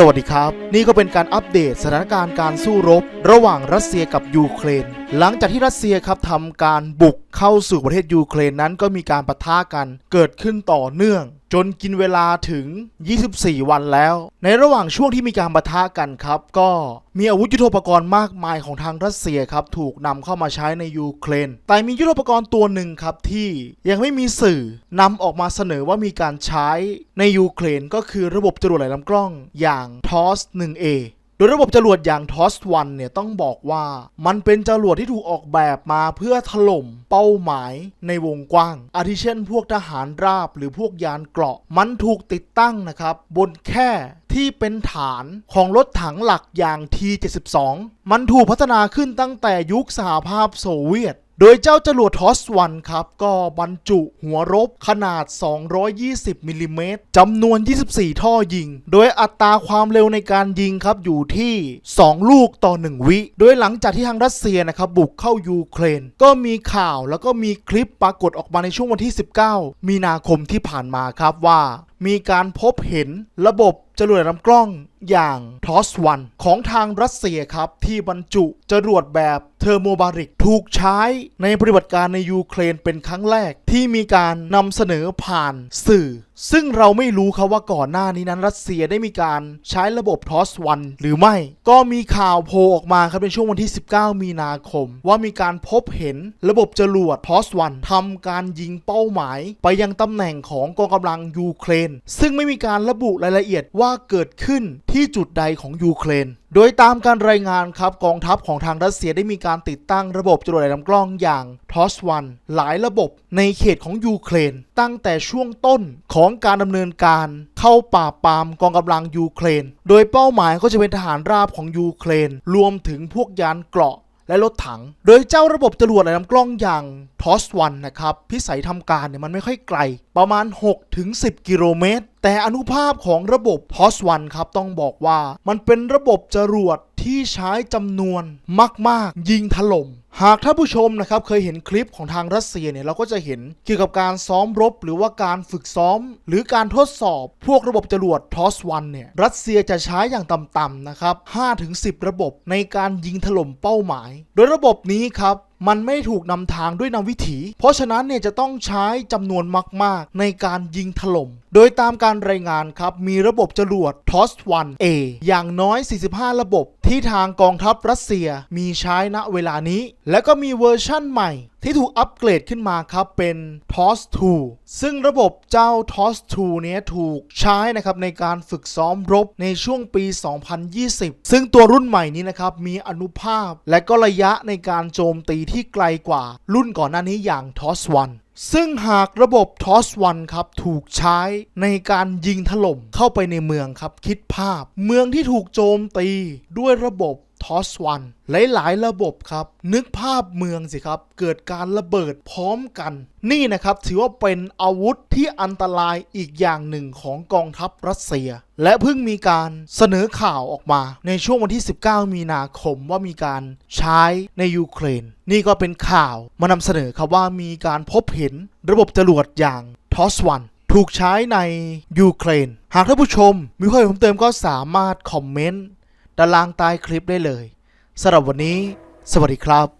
สวัสดีครับ นี่ก็เป็นการอัปเดตสถานการณ์การสู้รบ ระหว่างรัสเซียกับยูเครน หลังจากที่รัสเซียครับทำการบุกเข้าสู่ประเทศยูเครนนั้นก็มีการปะทะกันเกิดขึ้นต่อเนื่อง จนกินเวลาถึง 24 วันแล้ว ในระหว่างช่วงที่มีการปะทะกันครับ ก็มีอาวุธยุทโธปกรณ์มากมายของทางรัสเซียครับถูกนำเข้ามาใช้ในยูเครน แต่มียุทโธปกรณ์ตัวหนึ่งครับที่ยังไม่มีสื่อนำออกมาเสนอว่ามีการใช้ในยูเครนก็คือระบบจรวดไหลลำกล้องอย่าง TOS 1A โดยระบบจรวดอย่าง TOS 1เนี่ยต้องบอกว่ามันเป็นจรวดที่ถูกออกแบบมาเพื่อถล่มเป้าหมายในวงกว้าง อาทิเช่น พวกทหารราบหรือพวกยานเกราะ มันถูกติดตั้งนะครับ บนแค่ที่เป็นฐานของรถถังหลักอย่าง T72 มันถูกพัฒนาขึ้นตั้งแต่ยุคสหภาพโซเวียต โดยเจ้าจรวดทอสวันครับ ก็บรรจุหัวรบขนาด 220มิลลิเมตรจำนวน 24 ท่อยิง โดยอัตราความเร็วในการยิงครับอยู่ที่ 2 ลูกต่อ 1 วิ โดยหลังจากที่ทางรัสเซียนะครับบุกเข้ายูเครน ก็มีข่าวแล้วก็มีคลิปปรากฏออกมาในช่วงวันที่ 19 มีนาคมที่ผ่านมาครับว่า มีการพบเห็นระบบจรวดลำกล้องอย่างทอสวันของทางรัสเซียครับ ที่บรรจุจรวดแบบเทอร์โมบาริกถูกใช้ในปฏิบัติการในยูเครนเป็นครั้งแรก ที่มีการนำเสนอผ่านสื่อ ซึ่งเราไม่รู้ครับว่าก่อนหน้านี้นั้นรัสเซียได้มีการใช้ระบบทอสวันหรือไม่ ก็มีข่าวโผล่ออกมาครับในช่วงวันที่ 19 มีนาคม ว่ามีการพบเห็นระบบจรวดทอสวันทำการยิงเป้าหมาย ไปยังตำแหน่งของกองกำลังยูเครน ซึ่งไม่มีการระบุรายละเอียดว่าเกิดขึ้นที่จุดใดของยูเครน โดยตามการรายงานครับกองทัพของทางรัสเซียได้มีการติดตั้งระบบจรวดลำกล้องอย่างทอสวันหลายระบบในเขตของยูเครน ตั้งแต่ช่วงต้นของการดำเนินการ เข้าป่าปามกองกำลังยูเครน โดยเป้าหมายก็จะเป็นทหารราบของยูเครน รวมถึงพวกยานเกราะ และรถถัง โดยเจ้าระบบจรวดไหลลำกล้องอย่างทอสวันนะครับ พิสัยทำการเนี่ยมันไม่ค่อยไกล ประมาณ 6-10 กิโลเมตร แต่อนุภาพของระบบทอสวันครับต้องบอกว่า มันเป็นระบบจรวดที่ใช้จำนวนมาก ๆ ยิงถล่ม หากท่านผู้ชมนะครับเคยเห็นคลิปของทางรัสเซียเนี่ยเราก็จะเห็นเกี่ยวกับการซ้อมรบ หรือว่าการฝึกซ้อม หรือการทดสอบพวกระบบจรวดทอสวันเนี่ยรัสเซียจะใช้อย่างต่ำๆนะครับ5-10 ระบบในการยิงถล่มเป้าหมาย โดยระบบนี้ครับมันไม่ถูกนำทางด้วยนำวิถี เพราะฉะนั้นเนี่ยจะต้องใช้จำนวนมาก ๆ ในการยิงถล่มโดยตามการรายงานครับ มีระบบจรวด TOS 1A อย่างน้อย 45 ระบบที่ทางกองทัพรัสเซียมีใช้ณเวลานี้ และก็มีเวอร์ชั่นใหม่ที่ถูกอัปเกรดขึ้นมาครับเป็น TOS 2 ซึ่งระบบเจ้า TOS 2 เนี้ยถูกใช้นะครับในการฝึกซ้อมรบในช่วงปี 2020 ซึ่งตัวรุ่นใหม่นี้นะครับมีอนุภาพและก็ระยะในการโจมตีที่ไกลกว่ารุ่นก่อนหน้านี้อย่าง TOS 1 ซึ่งหากระบบทอสวันครับถูกใช้ในการยิงถล่มเข้าไปในเมืองครับคิดภาพ เมืองที่ถูกโจมตีด้วยระบบ ทอสวันหลายๆ ระบบครับ นึกภาพเมืองสิครับ เกิดการระเบิดพร้อมกัน นี่นะครับถือว่าเป็นอาวุธที่อันตรายอีกอย่างหนึ่งของกองทัพรัสเซีย และเพิ่งมีการเสนอข่าวออกมา ในช่วงวันที่ 19 มีนาคมว่ามีการใช้ในยูเครน นี่ก็เป็นข่าวมานำเสนอครับว่ามีการพบเห็นระบบจรวดอย่างทอสวันถูกใช้ในยูเครน หากท่านผู้ชมมีข้อมูลเพิ่มเติมก็สามารถคอมเมนต์ ด้านล่างใต้คลิปได้เลยสำหรับวันนี้ สวัสดีครับ